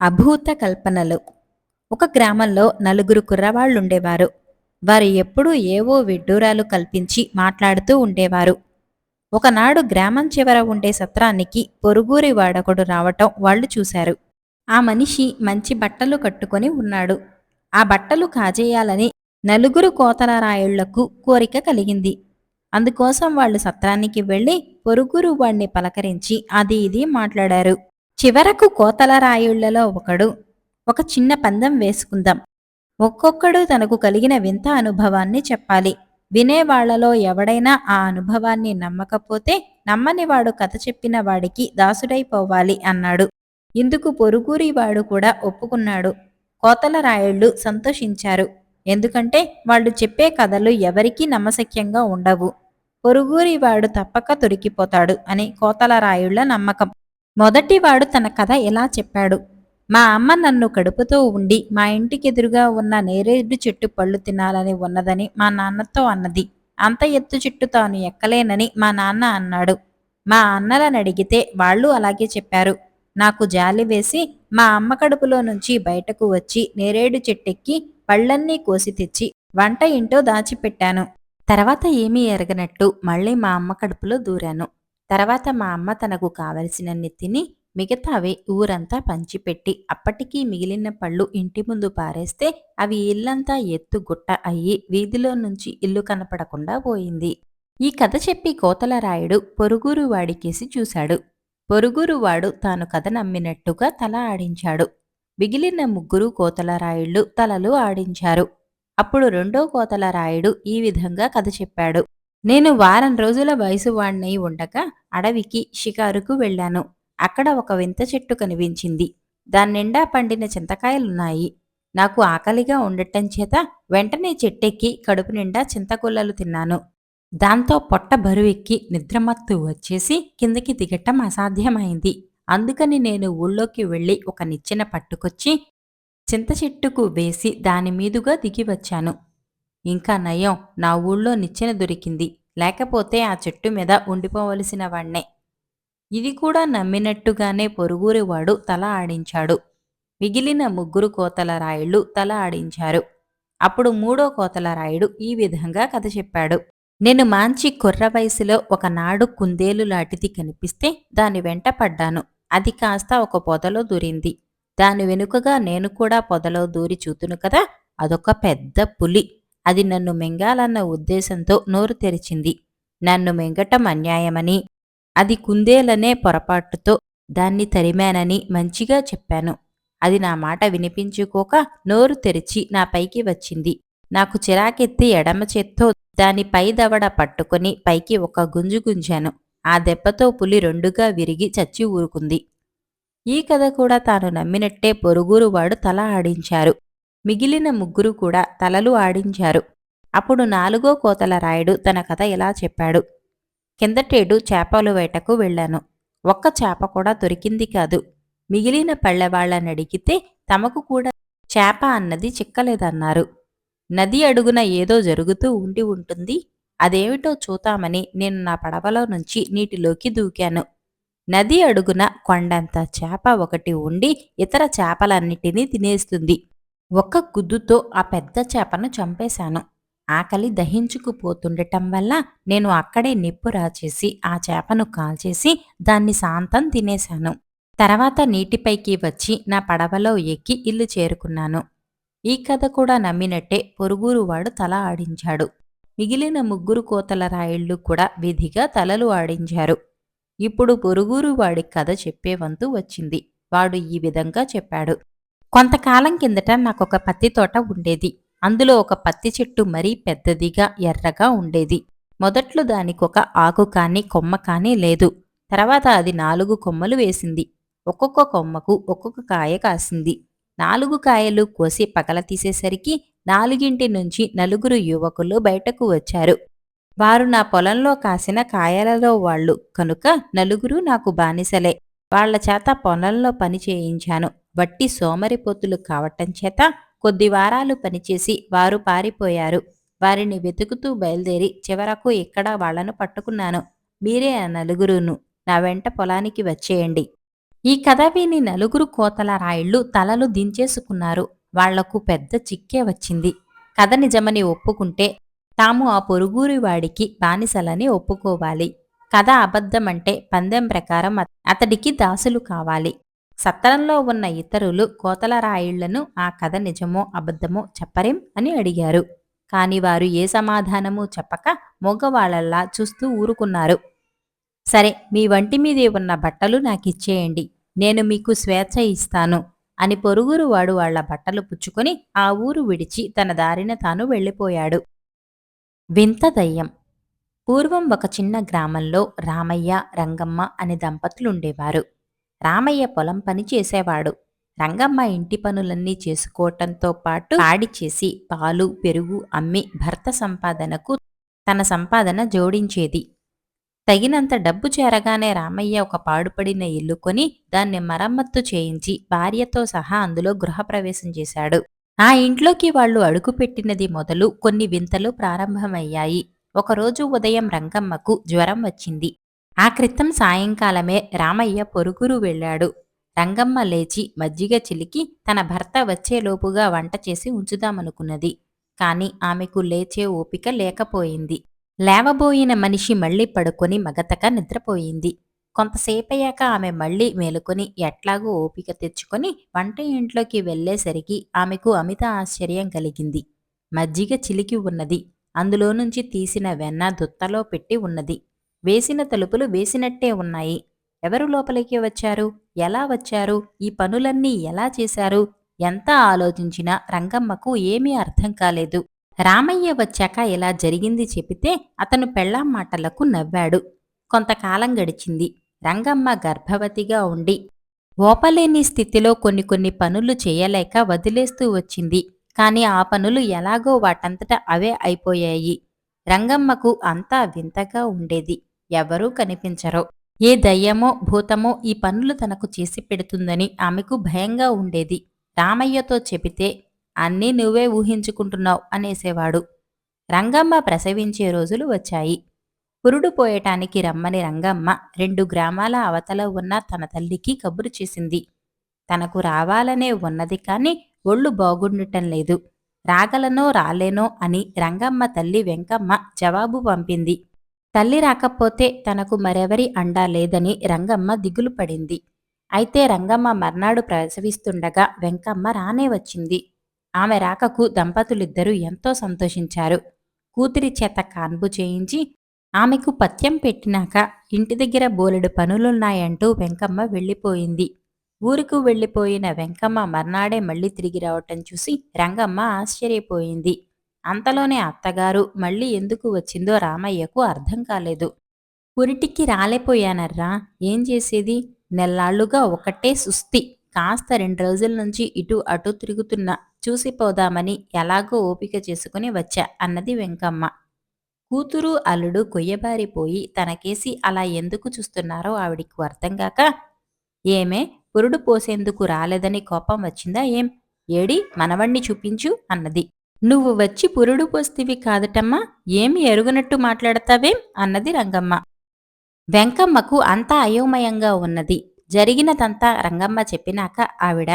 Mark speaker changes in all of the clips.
Speaker 1: అభూత కల్పనలు. ఒక గ్రామంలో నలుగురు కుర్రవాళ్ళుండేవారు వారు ఎప్పుడూ ఏవో విడ్డూరాలు కల్పించి మాట్లాడుతూ ఉండేవారు. ఒకనాడు గ్రామం చివర ఉండే సత్రానికి పొరుగురి వాడకుడు రావటం వాళ్ళు చూశారు. ఆ మనిషి మంచి బట్టలు కట్టుకొని ఉన్నాడు. ఆ బట్టలు కాజేయాలని నలుగురు కోతల రాయుళ్ళకు కోరిక కలిగింది. అందుకోసం వాళ్ళు సత్రానికి వెళ్ళి పొరుగురు వాణ్ణి పలకరించి అది ఇది మాట్లాడారు. చివరకు కోతల రాయుళ్ళలో ఒకడు. ఒక చిన్న పందెం వేసుకుందాం. ఒక్కొక్కడు తనకు కలిగిన వింత అనుభవాన్ని చెప్పాలి. వినేవాళ్ళలో ఎవడైనా ఆ అనుభవాన్ని నమ్మకపోతే నమ్మనివాడు కథ చెప్పిన వాడికి దాసుడైపోవాలి అన్నాడు. ఇందుకు పొరుగురివాడు కూడా ఒప్పుకున్నాడు. కోతల రాయుళ్ళు సంతోషించారు. ఎందుకంటే వాళ్ళు చెప్పే కథలు ఎవరికీ నమ్మశక్యంగా ఉండవు. పొరుగురివాడు తప్పక దొరికిపోతాడు అని కోతల రాయుళ్ళ నమ్మకం. మొదటివాడు తన కథ ఎలా చెప్పాడు? మా అమ్మ నన్ను కడుపుతో ఉండి మా ఇంటికెదురుగా ఉన్న నేరేడు చెట్టు పళ్ళు తినాలని ఉన్నదని మా నాన్నతో అన్నది. అంత ఎత్తు చెట్టు తాను ఎక్కలేనని మా నాన్న అన్నాడు. మా అన్నలను అడిగితే వాళ్ళు అలాగే చెప్పారు. నాకు జాలి వేసి మా అమ్మ కడుపులో నుంచి బయటకు వచ్చి నేరేడు చెట్టెక్కి పళ్ళన్నీ కోసి తెచ్చి వంట ఇంటో దాచిపెట్టాను. తర్వాత ఏమీ ఎరగనట్టు మళ్ళీ మా అమ్మ కడుపులో దూరాను. తర్వాత మా అమ్మ తనకు కావలసినన్ని తిని మిగతావి ఊరంతా పంచిపెట్టి అప్పటికీ మిగిలిన పళ్ళు ఇంటి ముందు పారేస్తే అవి ఇల్లంతా ఎత్తు గుట్ట అయ్యి వీధిలో నుంచి ఇల్లు కనపడకుండా పోయింది. ఈ కథ చెప్పి కోతలరాయుడు పొరుగురు వాడికేసి చూశాడు. పొరుగురు వాడు తాను కథ నమ్మినట్టుగా తల ఆడించాడు. మిగిలిన ముగ్గురు కోతలరాయుళ్ళు తలలు ఆడించారు. అప్పుడు రెండో కోతల రాయుడు ఈ విధంగా కథ చెప్పాడు. నేను వారం రోజుల వయసు వాణ్ణై ఉండగా అడవికి షికారుకు వెళ్ళాను. అక్కడ ఒక వింత చెట్టు కనిపించింది. దాని నిండా పండిన చింతకాయలున్నాయి. నాకు ఆకలిగా ఉండటం చేత వెంటనే చెట్టెక్కి కడుపు నిండా చింతకొల్లలు తిన్నాను. దాంతో పొట్ట బరువెక్కి నిద్రమత్తు వచ్చేసి కిందకి దిగటం అసాధ్యమైంది. అందుకని నేను ఊళ్ళోకి వెళ్ళి ఒక నిచ్చెన పట్టుకొచ్చి చింత చెట్టుకు వేసి దాని మీదుగా దిగి వచ్చాను. ఇంకా నయం నా ఊళ్ళో నిచ్చెన దొరికింది. లేకపోతే ఆ చెట్టు మీద ఉండిపోవలసిన వాణ్ణే. ఇది కూడా నమ్మినట్టుగానే పొరుగురివాడు తల ఆడించాడు. మిగిలిన ముగ్గురు కోతల రాయుళ్ళు తల ఆడించారు. అప్పుడు మూడో కోతల రాయుడు ఈ విధంగా కథ చెప్పాడు. నేను మాంచి కుర్ర వయసులో ఒకనాడు కుందేలు లాంటిది కనిపిస్తే దాని వెంట పడ్డాను. అది కాస్త ఒక పొదలో దూరింది. దాని వెనుకగా నేను కూడా పొదలో దూరి చూతును కదా అదొక పెద్ద పులి. అది నన్ను మింగాలన్న ఉద్దేశంతో నోరు తెరిచింది. నన్ను మింగటం అన్యాయమని అది కుందేలనే పొరపాటుతో దాన్ని తరిమానని మంచిగా చెప్పాను. అది నా మాట వినిపించుకోక నోరు తెరిచి నా పైకి వచ్చింది. నాకు చిరాకెత్తి ఎడమ చేత్తో దాని పై దవడ పట్టుకుని పైకి ఒక గుంజు గుంజాను. ఆ దెబ్బతో పులి రెండుగా విరిగి చచ్చి ఊరుకుంది. ఈ కథ కూడా తాను నమ్మినట్టే పొరుగురువాడు తల ఆడించారు. మిగిలిన ముగ్గురు కూడా తలలు ఆడించారు. అప్పుడు నాలుగో కోతల రాయుడు తన కథ ఎలా చెప్పాడు? కిందటేడు చేపలు వేటకు వెళ్ళాను. ఒక్క చేప కూడా దొరికింది కాదు. మిగిలిన పళ్ళెవాళ్ళని అడిగితే తమకు కూడా చేప అన్నది చిక్కలేదన్నారు. నది అడుగున ఏదో జరుగుతూ ఉండి ఉంటుంది. అదేమిటో చూతామని నేను నా పడవలో నుంచి నీటిలోకి దూకాను. నది అడుగున కొండంత చేప ఒకటి ఉండి ఇతర చేపలన్నిటినీ తినేస్తుంది. ఒక్క గుద్దుతో ఆ పెద్ద చేపను చంపేశాను. ఆకలి దహించుకుపోతుండటం వల్ల నేను అక్కడే నిప్పు రాచేసి ఆ చేపను కాల్చేసి దాన్ని శాంతం తినేశాను. తర్వాత నీటిపైకి వచ్చి నా పడవలో ఎక్కి ఇల్లు చేరుకున్నాను. ఈ కథ కూడా నమ్మినట్టే పొరుగురువాడు తల ఆడించాడు. మిగిలిన ముగ్గురు కోతల రాయిళ్ళు కూడా విధిగా తలలు ఆడించారు. ఇప్పుడు పొరుగురు వాడి కథ చెప్పే వంతు వచ్చింది. వాడు ఈ విధంగా చెప్పాడు. కొంతకాలం కిందట నాకు ఒక పత్తి తోట ఉండేది. అందులో ఒక పత్తి చెట్టు మరీ పెద్దదిగా ఎర్రగా ఉండేది. మొదట్లో దానికొక ఆకు కానీ కొమ్మ కానీ లేదు. తర్వాత అది నాలుగు కొమ్మలు వేసింది. ఒక్కొక్క కొమ్మకు ఒక్కొక్క కాయ కాసింది. నాలుగు కాయలు కోసి పగల తీసేసరికి నాలుగింటి నుంచి నలుగురు యువకులు బయటకు వచ్చారు. వారు నా పొలంలో కాసిన కాయలలో వాళ్ళు. కనుక నలుగురు నాకు బానిసలే. వాళ్ళ చేత పొలంలో పని చేయించాను. వట్టి సోమరిపోతులు కావటం చేత కొద్ది వారాలు పనిచేసి వారు పారిపోయారు. వారిని వెతుకుతూ బయలుదేరి చివరకు ఇక్కడ వాళ్ళను పట్టుకున్నాను. మీరే ఆ నలుగురును. నా వెంట పొలానికి వచ్చేయండి. ఈ కథ విని నలుగురు కోతల రాయిళ్ళు తలలు దించేసుకున్నారు. వాళ్ళకు పెద్ద చిక్కే వచ్చింది. కథ నిజమని ఒప్పుకుంటే తాము ఆ పొరుగురి వాడికి బానిసలని ఒప్పుకోవాలి. కథ అబద్ధమంటే పందెం ప్రకారం అతడికి దాసులు కావాలి. సత్తరంలో ఉన్న ఇతరులు కోతల రాయిళ్ళను ఆ కథ నిజమో అబద్ధమో చెప్పరేం అని అడిగారు. కాని వారు ఏ సమాధానమూ చెప్పక మగవాళ్ళలా చూస్తూ ఊరుకున్నారు. సరే మీ వంటి మీదే ఉన్న బట్టలు నాకిచ్చేయండి. నేను మీకు స్వేచ్ఛ ఇస్తాను అని పొరుగురు వాడు వాళ్ళ బట్టలు పుచ్చుకొని ఆ ఊరు విడిచి తన దారిన తాను వెళ్ళిపోయాడు. వింత దయ్యం. పూర్వం ఒక చిన్న గ్రామంలో రామయ్య రంగమ్మ అనే దంపతులుండేవారు. రామయ్య పొలం పని చేసేవాడు. రంగమ్మ ఇంటి పనులన్నీ చేసుకోవటంతో పాటు పాడి చేసి పాలు పెరుగు అమ్మి భర్త సంపాదనకు తన సంపాదన జోడించేది. తగినంత డబ్బు చేరగానే రామయ్య ఒక పాడుపడిన ఇల్లు కొని దాన్ని మరమ్మత్తు చేయించి భార్యతో సహా అందులో గృహప్రవేశం చేశాడు. ఆ ఇంట్లోకి వాళ్ళు అడుగుపెట్టినది మొదలు కొన్ని వింతలు ప్రారంభమయ్యాయి. ఒకరోజు ఉదయం రంగమ్మకు జ్వరం వచ్చింది. ఆ క్రితం సాయంకాలమే రామయ్య పొరుగురు వెళ్ళాడు. రంగమ్మ లేచి మజ్జిగ చిలికి తన భర్త వచ్చేలోపుగా వంట చేసి ఉంచుదామనుకున్నది. కాని ఆమెకు లేచే ఓపిక లేకపోయింది. లేవబోయిన మనిషి మళ్ళీ పడుకొని మగతక నిద్రపోయింది. కొంతసేపయ్యాక ఆమె మళ్ళీ మేలుకొని ఎట్లాగూ ఓపిక తెచ్చుకొని వంట ఇంట్లోకి వెళ్ళేసరికి ఆమెకు అమిత ఆశ్చర్యం కలిగింది. మజ్జిగ చిలికి ఉన్నది. అందులో నుంచి తీసిన వెన్న దుత్తలో పెట్టి ఉన్నది. వేసిన తలుపులు వేసినట్టే ఉన్నాయి. ఎవరు లోపలికి వచ్చారు? ఎలా వచ్చారు? ఈ పనులన్నీ ఎలా చేశారు? ఎంత ఆలోచించినా రంగమ్మకు ఏమీ అర్థం కాలేదు. రామయ్య వచ్చాక ఇలా జరిగింది చెబితే అతను పెళ్ళాం మాటలకు నవ్వాడు. కొంతకాలం గడిచింది. రంగమ్మ గర్భవతిగా ఉండి ఓపలేని స్థితిలో కొన్ని కొన్ని పనులు చేయలేక వదిలేస్తూ వచ్చింది. కాని ఆ పనులు ఎలాగో వాటంతట అవే అయిపోయాయి. రంగమ్మకు అంతా వింతగా ఉండేది. ఎవరూ కనిపించరు. ఏ దయ్యమో భూతమో ఈ పనులు తనకు చేసి పెడుతుందని ఆమెకు భయంగా ఉండేది. రామయ్యతో చెబితే అన్నీ నువ్వే ఊహించుకుంటున్నావు అనేసేవాడు. రంగమ్మ ప్రసవించే రోజులు వచ్చాయి. పురుడు పోయటానికి రమ్మని రంగమ్మ రెండు గ్రామాల అవతల ఉన్న తన తల్లికి కబురు చేసింది. తనకు రావాలనే ఉన్నది కాని ఒళ్ళు బాగుండటం లేదు. రాగలనో రాలేనో అని రంగమ్మ తల్లి వెంకమ్మ జవాబు పంపింది. తల్లి రాకపోతే తనకు మరెవరి అండా లేదని రంగమ్మ దిగులు పడింది. అయితే రంగమ్మ మర్నాడు ప్రసవిస్తుండగా వెంకమ్మ రానే వచ్చింది. ఆమె రాకకు దంపతులిద్దరూ ఎంతో సంతోషించారు. కూతురి చేత కాన్పు చేయించి ఆమెకు పత్యం పెట్టినాక ఇంటి దగ్గర బోలెడు పనులున్నాయంటూ వెంకమ్మ వెళ్ళిపోయింది. ఊరుకు వెళ్ళిపోయిన వెంకమ్మ మర్నాడే మళ్ళీ తిరిగి రావటం చూసి రంగమ్మ ఆశ్చర్యపోయింది. అంతలోనే అత్తగారు మళ్ళీ ఎందుకు వచ్చిందో రామయ్యకు అర్థం కాలేదు. పురిటికి రాలేపోయానర్రా ఏం చేసేది? నెల్లాళ్ళుగా ఒకటే సుస్తి కాస్త రెండు రోజుల నుంచి ఇటు అటు తిరుగుతున్నా చూసిపోదామని ఎలాగో ఓపిక చేసుకుని వచ్చా అన్నది వెంకమ్మ. కూతురు అల్లుడు కొయ్యబారిపోయి తనకేసి అలా ఎందుకు చూస్తున్నారో ఆవిడికి అర్థం కాక ఏమే పురుడు పోసేందుకు రాలేదని కోపం వచ్చిందా ఏం? ఏడి మనవణ్ణి చూపించు అన్నది. నువ్వు వచ్చి పురుడు పోస్తివి కాదటమ్మా ఏమి ఎరుగనట్టు మాట్లాడతావేం? అన్నది రంగమ్మ. వెంకమ్మకు అంతా అయోమయంగా ఉన్నది. జరిగినదంతా రంగమ్మ చెప్పినాక ఆవిడ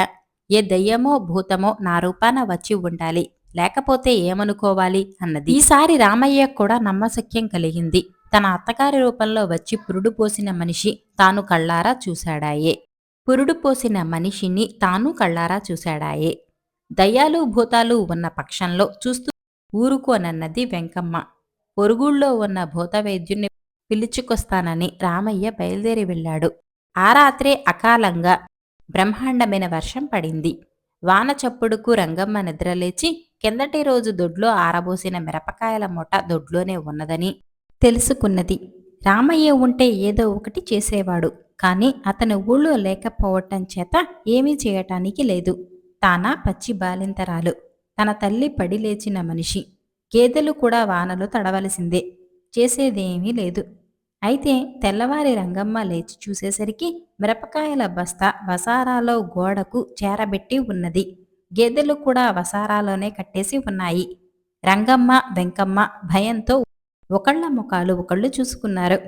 Speaker 1: ఏ దయ్యమో భూతమో నా రూపాన వచ్చి ఉండాలి. లేకపోతే ఏమనుకోవాలి? అన్నది. ఈసారి రామయ్య కూడా నమ్మశక్యం కలిగింది. తన అత్తగారి రూపంలో వచ్చి పురుడు పోసిన మనిషి తాను కళ్ళారా చూశాడాయే. పురుడు పోసిన మనిషిని తాను కళ్ళారా చూశాడాయే. దయ్యాలు భూతాలు ఉన్న పక్షంలో చూస్తూ ఊరుకోనన్నది వెంకమ్మ. పొరుగుళ్ళో ఉన్న భూతవైద్యుణ్ణి పిలుచుకొస్తానని రామయ్య బయలుదేరి వెళ్ళాడు. ఆ రాత్రే అకాలంగా బ్రహ్మాండమైన వర్షం పడింది. వాన చప్పుడుకు రంగమ్మ నిద్రలేచి కిందటి రోజు దొడ్లో ఆరబోసిన మిరపకాయల మూట దొడ్లోనే ఉన్నదని తెలుసుకున్నది. రామయ్య ఉంటే ఏదో ఒకటి చేసేవాడు కానీ అతను ఊళ్ళో లేకపోవటం చేత ఏమీ చేయటానికి లేదు. తానా పచ్చి బాలింతరాలు. తన తల్లి పడి లేచిన మనిషి. గేదెలు కూడా వానలో తడవలసిందే. చేసేదేమీ లేదు. అయితే తెల్లవారి రంగమ్మ లేచి చూసేసరికి మిరపకాయల బస్తా వసారాలో గోడకు చేరబెట్టి ఉన్నది. గేదెలు కూడా వసారాలోనే కట్టేసి ఉన్నాయి. రంగమ్మ వెంకమ్మ భయంతో ఒకళ్ళ ముఖాలు ఒకళ్ళు చూసుకున్నారు.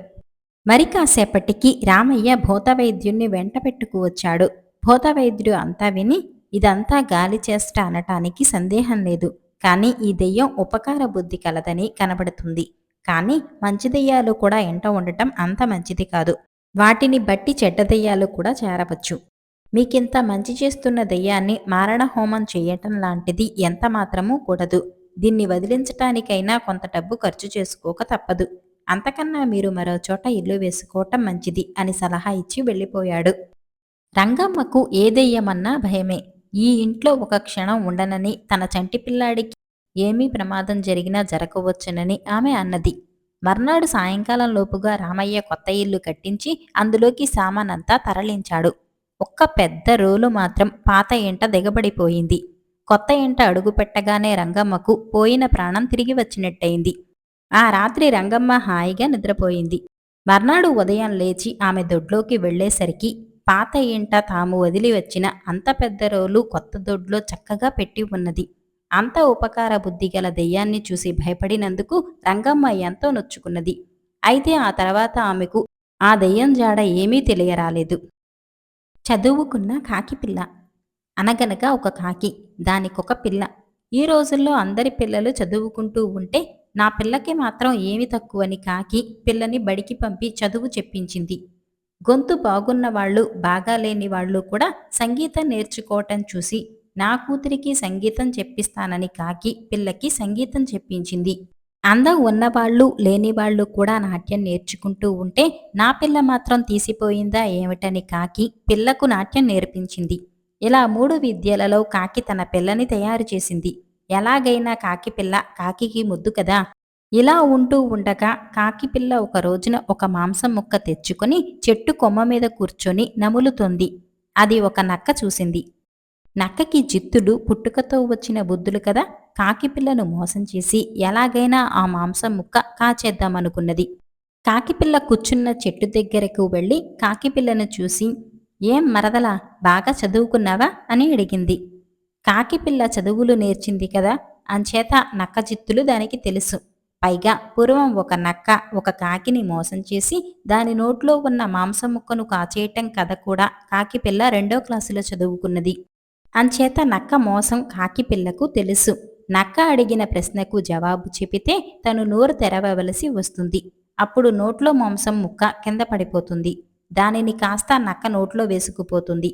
Speaker 1: మరి కాసేపటికి రామయ్య భూతవైద్యుణ్ణి వెంట పెట్టుకు వచ్చాడు. భూతవైద్యుడు అంతా విని ఇదంతా గాలి చేష్ట అనటానికి సందేహం లేదు. కానీ ఈ దెయ్యం ఉపకార బుద్ధి కలదని కనబడుతుంది. కానీ మంచి దెయ్యాలు కూడా ఎంట ఉండటం అంత మంచిది కాదు. వాటిని బట్టి చెడ్డ దెయ్యాలు కూడా చేరవచ్చు. మీకింత మంచి చేస్తున్న దెయ్యాన్ని మారణ హోమం చేయటం లాంటిది ఎంత మాత్రమూ కూడదు. దీన్ని వదిలించటానికైనా కొంత డబ్బు ఖర్చు చేసుకోక తప్పదు. అంతకన్నా మీరు మరో చోట ఇల్లు వేసుకోవటం మంచిది అని సలహా ఇచ్చి వెళ్ళిపోయాడు. రంగమ్మకు ఏ దెయ్యమన్నా భయమే. ఈ ఇంట్లో ఒక క్షణం ఉండనని తన చంటి పిల్లాడికి ఏమీ ప్రమాదం జరిగినా జరగవచ్చునని ఆమె అన్నది. మర్నాడు సాయంకాలం లోపుగా రామయ్య కొత్త ఇల్లు కట్టించి అందులోకి సామానంతా తరలించాడు. ఒక్క పెద్ద రోలు మాత్రం పాత ఇంట దిగబడిపోయింది. కొత్త ఇంట అడుగుపెట్టగానే రంగమ్మకు పోయిన ప్రాణం తిరిగి వచ్చినట్టయింది. ఆ రాత్రి రంగమ్మ హాయిగా నిద్రపోయింది. మర్నాడు ఉదయం లేచి ఆమె దొడ్లోకి వెళ్ళేసరికి పాత ఇంట తాము వదిలి వచ్చిన అంత పెద్ద రోలు కొత్త దొడ్లో చక్కగా పెట్టి ఉన్నది. అంత ఉపకార బుద్ధి గల దెయ్యాన్ని చూసి భయపడినందుకు రంగమ్మ ఎంతో నొచ్చుకున్నది. అయితే ఆ తర్వాత ఆమెకు ఆ దెయ్యం జాడ ఏమీ తెలియరాలేదు. చదువుకున్న కాకి పిల్ల. అనగనగా ఒక కాకి దానికొక పిల్ల. ఈ రోజుల్లో అందరి పిల్లలు చదువుకుంటూ ఉంటే నా పిల్లకి మాత్రం ఏమి తక్కువని కాకి పిల్లని బడికి పంపి చదువు చెప్పించింది. గొంతు బాగున్న వాళ్ళు బాగా లేని వాళ్ళు కూడా సంగీతం నేర్చుకోవటం చూసి నా కూతురికి సంగీతం చెప్పిస్తానని కాకి పిల్లకి సంగీతం చెప్పించింది. అందం ఉన్నవాళ్ళు లేనివాళ్ళు కూడా నాట్యం నేర్చుకుంటూ ఉంటే నా పిల్ల మాత్రం తీసిపోయిందా ఏమిటని కాకి పిల్లకు నాట్యం నేర్పించింది. ఇలా మూడు విద్యలలో కాకి తన పిల్లని తయారు చేసింది. ఎలాగైనా కాకి పిల్ల కాకికి ముద్దు కదా? ఇలా ఉంటూ ఉండగా కాకిపిల్ల ఒక రోజున ఒక మాంసం ముక్క తెచ్చుకొని చెట్టు కొమ్మ మీద కూర్చొని నములుతోంది. అది ఒక నక్క చూసింది. నక్కకి జిత్తుడు పుట్టుకతో వచ్చిన బుద్ధులు కదా కాకిపిల్లను మోసం చేసి ఎలాగైనా ఆ మాంసం ముక్క కాచేద్దామనుకున్నది. కాకిపిల్ల కూర్చున్న చెట్టు దగ్గరకు వెళ్ళి కాకిపిల్లను చూసి ఏం మరదలా బాగా చదువుకున్నావా? అని అడిగింది. కాకిపిల్ల చదువులు నేర్చింది కదా అంచేత నక్క జిత్తులు దానికి తెలుసు. పైగా పూర్వం ఒక నక్క ఒక కాకిని మోసం చేసి దాని నోట్లో ఉన్న మాంసం ముక్కను కాచేయటం కథ కూడా కాకిపిల్ల రెండో క్లాసులో చదువుకున్నది. అంచేత నక్క మోసం కాకి పిల్లకు తెలుసు. నక్క అడిగిన ప్రశ్నకు జవాబు చెబితే తను నోరు తెరవవలసి వస్తుంది. అప్పుడు నోట్లో మాంసం ముక్క కింద పడిపోతుంది. దానిని కాస్త నక్క నోట్లో వేసుకుపోతుంది.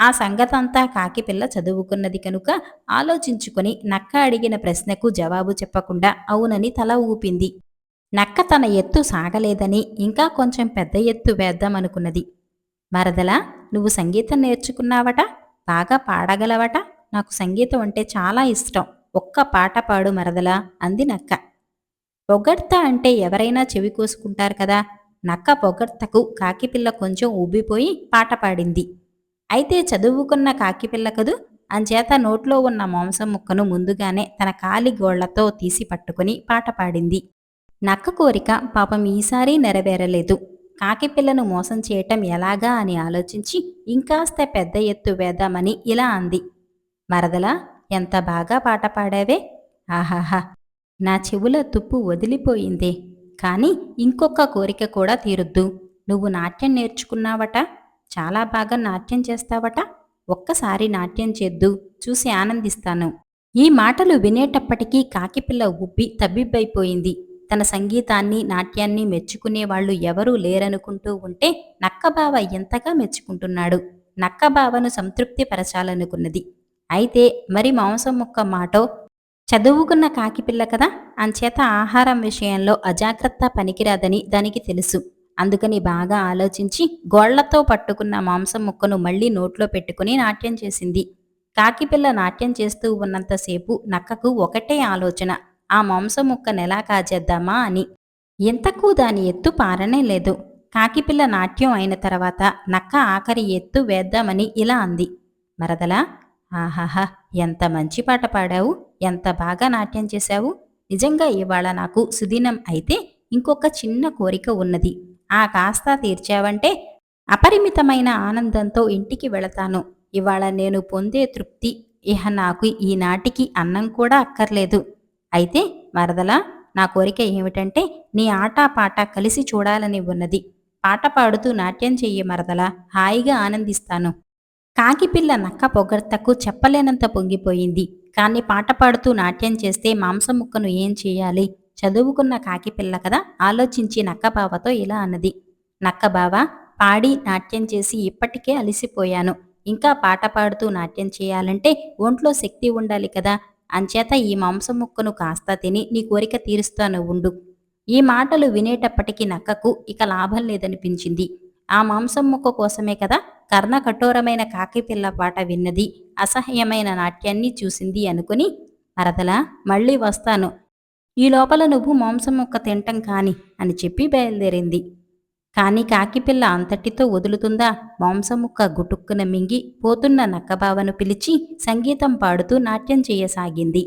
Speaker 1: ఆ సంగతంతా కాకిపిల్ల చదువుకున్నది కనుక ఆలోచించుకొని నక్క అడిగిన ప్రశ్నకు జవాబు చెప్పకుండా అవునని తల ఊపింది. నక్క తన ఎత్తు సాగలేదని ఇంకా కొంచెం పెద్ద ఎత్తు వేద్దామనుకున్నది. మరదలా నువ్వు సంగీతం నేర్చుకున్నావట? బాగా పాడగలవట? నాకు సంగీతం అంటే చాలా ఇష్టం. ఒక్క పాట పాడు మరదలా అంది నక్క. పొగడ్త అంటే ఎవరైనా చెవి కోసుకుంటారు కదా? నక్క పొగడ్తకు కాకిపిల్ల కొంచెం ఊబిపోయి పాట పాడింది. అయితే చదువుకున్న కాకిపిల్ల కదూ? అంచేత నోట్లో ఉన్న మాంసం ముక్కను ముందుగానే తన కాలి గోళ్ళతో తీసి పట్టుకుని పాట పాడింది. నక్క కోరిక పాపం ఈసారి నెరవేరలేదు. కాకిపిల్లను మోసం చేయటం ఎలాగా అని ఆలోచించి ఇంకాస్త పెద్ద ఎత్తు వేద్దామని ఇలా అంది. మరదలా ఎంత బాగా పాట పాడావే? ఆహాహా! నా చెవుల తుప్పు వదిలిపోయిందే. కానీ ఇంకొక కోరిక కూడా తీరుద్దు. నువ్వు నాట్యం నేర్చుకున్నావట? చాలా బాగా నాట్యం చేస్తావట? ఒక్కసారి నాట్యం చేద్దు చూసి ఆనందిస్తాను. ఈ మాటలు వినేటప్పటికీ కాకిపిల్ల ఉబ్బి తబ్బిబ్బైపోయింది. తన సంగీతాన్ని నాట్యాన్ని మెచ్చుకునేవాళ్ళు ఎవరూ లేరనుకుంటూ ఉంటే నక్కబావ ఎంతగా మెచ్చుకుంటున్నాడు. నక్కబావను సంతృప్తిపరచాలనుకున్నది. అయితే మరి మాంసం ముక్క మాటో? చదువుకున్న కాకిపిల్ల కదా? అంచేత ఆహారం విషయంలో అజాగ్రత్త పనికిరాదని దానికి తెలుసు. అందుకని బాగా ఆలోచించి గోళ్ళతో పట్టుకున్న మాంసం ముక్కను మళ్ళీ నోట్లో పెట్టుకుని నాట్యం చేసింది. కాకిపిల్ల నాట్యం చేస్తూ ఉన్నంతసేపు నక్కకు ఒకటే ఆలోచన ఆ మాంసం ముక్కనెలా కాజేద్దామా? అని. ఇంతకు దాని ఎత్తు పారనే లేదు. కాకిపిల్ల నాట్యం అయిన తర్వాత నక్క ఆఖరి ఎత్తు వేద్దామని ఇలా అంది. మరదలా ఆహాహా ఎంత మంచి పాట పాడావు ఎంత బాగా నాట్యం చేశావు. నిజంగా ఇవాళ నాకు సుదినం అయితే ఇంకొక చిన్న కోరిక ఉన్నది. ఆ కాస్త తీర్చావంటే అపరిమితమైన ఆనందంతో ఇంటికి వెళతాను. ఇవాళ నేను పొందే తృప్తి ఇహ నాకు ఈనాటికి అన్నం కూడా అక్కర్లేదు. అయితే వరదల నా కోరిక ఏమిటంటే నీ ఆట పాట కలిసి చూడాలని ఉన్నది. పాట పాడుతూ నాట్యం చెయ్యి మరదలా హాయిగా ఆనందిస్తాను. కాకిపిల్ల నక్క పొగడ్తకు చెప్పలేనంత పొంగిపోయింది. కానీ పాట పాడుతూ నాట్యం చేస్తే మాంసం ముక్కను ఏం చేయాలి? చదువుకున్న కాకిపిల్ల కదా ఆలోచించి నక్కబావతో ఇలా అన్నది. నక్కబావ పాడి నాట్యం చేసి ఇప్పటికే అలసిపోయాను. ఇంకా పాట పాడుతూ నాట్యం చేయాలంటే ఒంట్లో శక్తి ఉండాలి కదా. అంచేత ఈ మాంసం ముక్కను కాస్త తిని నీ కోరిక తీరుస్తాను ఉండు. ఈ మాటలు వినేటప్పటికీ నక్కకు ఇక లాభం లేదనిపించింది. ఆ మాంసం ముక్క కోసమే కదా కర్ణ కఠోరమైన కాకిపిల్ల పాట విన్నది. అసహ్యమైన నాట్యాన్ని చూసింది అనుకుని మరదలా మళ్ళీ వస్తాను. ఈ లోపల నువ్వు మాంసం ముక్క తింటం కాని అని చెప్పి బయలుదేరింది. కాని కాకిపిల్ల అంతటితో వదులుతుందా? మాంసం ముక్క గుటుక్కున మింగి పోతున్న నక్కబావను పిలిచి సంగీతం పాడుతూ నాట్యం చేయసాగింది.